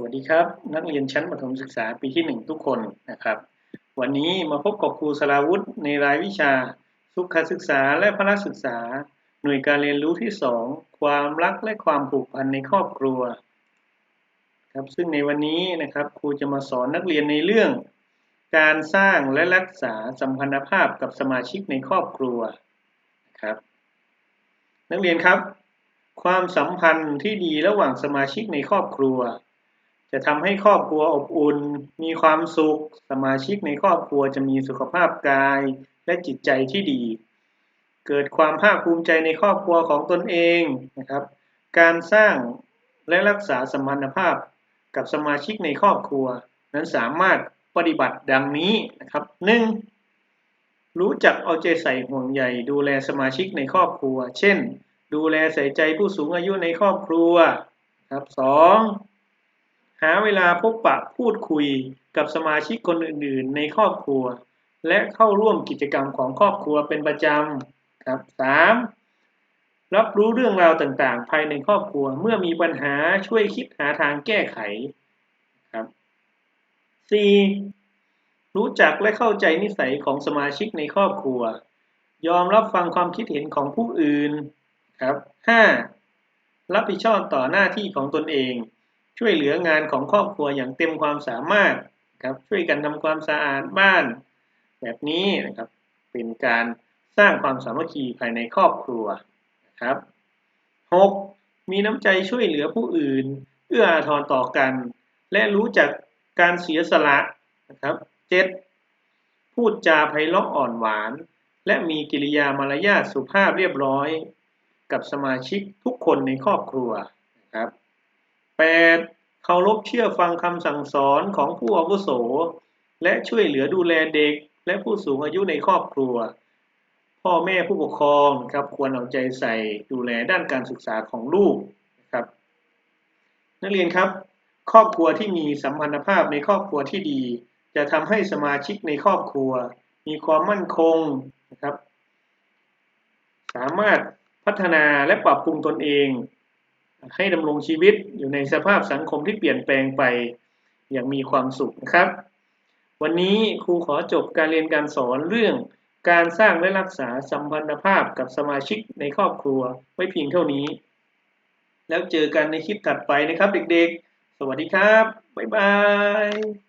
สวัสดีครับ นักเรียนชั้นประถมศึกษาปีที่ 1 ทุกคนนะครับ วันนี้มาพบกับครูสราวุธในรายวิชา สุขศึกษาและพละศึกษา หน่วยการเรียนรู้ที่ 2 ความรักและความผูกพันในครอบครัวครับซึ่งในวันนี้นะครับครูจะมาสอนนักเรียนในเรื่อง การสร้างและรักษาสัมพันธภาพกับสมาชิกในครอบครัวครับ นักเรียนครับ ความสัมพันธ์ที่ดีระหว่างสมาชิกในครอบครัว จะทำให้ครอบครัวอบอุ่น มีความสุข สมาชิกในครอบครัวจะมีสุขภาพกายและจิตใจที่ดี เกิดความภาคภูมิใจในครอบครัวของตนเองนะครับ การสร้างและรักษาสมพันธภาพกับสมาชิกในครอบครัว นั้นสามารถปฏิบัติดังนี้นะครับ 1. รู้จักเอาใจใส่ห่วงใยดูแลสมาชิกในครอบครัว เช่น ดูแลใส่ใจผู้สูงอายุในครอบครัวครับ 2. หาเวลาพบปะพูดคุยกับสมาชิกคนอื่นๆ ในครอบครัว และเข้าร่วมกิจกรรมของครอบครัวเป็นประจำครับ 3. รับรู้เรื่องราวต่างๆ ภายในครอบครัวเมื่อมีปัญหาช่วยคิดหาทางแก้ไขครับ 4. รู้จักและเข้าใจนิสัยของสมาชิกในครอบครัว ยอมรับฟังความคิดเห็นของผู้อื่นครับ 5. รับผิดชอบต่อหน้าที่ของตนเอง ช่วยเหลืองานของครอบครัวอย่างเต็มความสามารถครับช่วยกันทำความสะอาดบ้าน แบบนี้นะครับเป็นการสร้างความสามัคคีภายในครอบครัวนะครับ 6. มีน้ำใจช่วยเหลือผู้อื่น เอื้ออาทรต่อกัน และรู้จักการเสียสละนะครับ 7. พูดจาไพเราะอ่อนหวาน และมีกิริยามารยาทสุภาพเรียบร้อย กับสมาชิกทุกคนในครอบครัวนะครับ 8. เคารพเชื่อฟังคำสั่งสอนของผู้อาวุโส และช่วยเหลือดูแลเด็ก และผู้สูงอายุในครอบครัว พ่อแม่ผู้ปกครองครับควรเอาใจใส่ดูแลด้านการศึกษาของลูกนะครับ นักเรียนครับ ครอบครัวที่มีสัมพันธภาพในครอบครัวที่ดี จะทำให้สมาชิกในครอบครัว มีความมั่นคงนะครับ สามารถพัฒนาและปรับปรุงตนเอง ให้ดำรงชีวิตอยู่ในสภาพสังคมที่เปลี่ยนแปลงไปอย่างมีความสุขนะครับ วันนี้ครูขอจบการเรียนการสอนเรื่องการสร้างและรักษาสัมพันธภาพกับสมาชิกในครอบครัวไว้เพียงเท่านี้ แล้วเจอกันในคลิปถัดไปนะครับเด็กๆ สวัสดีครับ บ๊ายบาย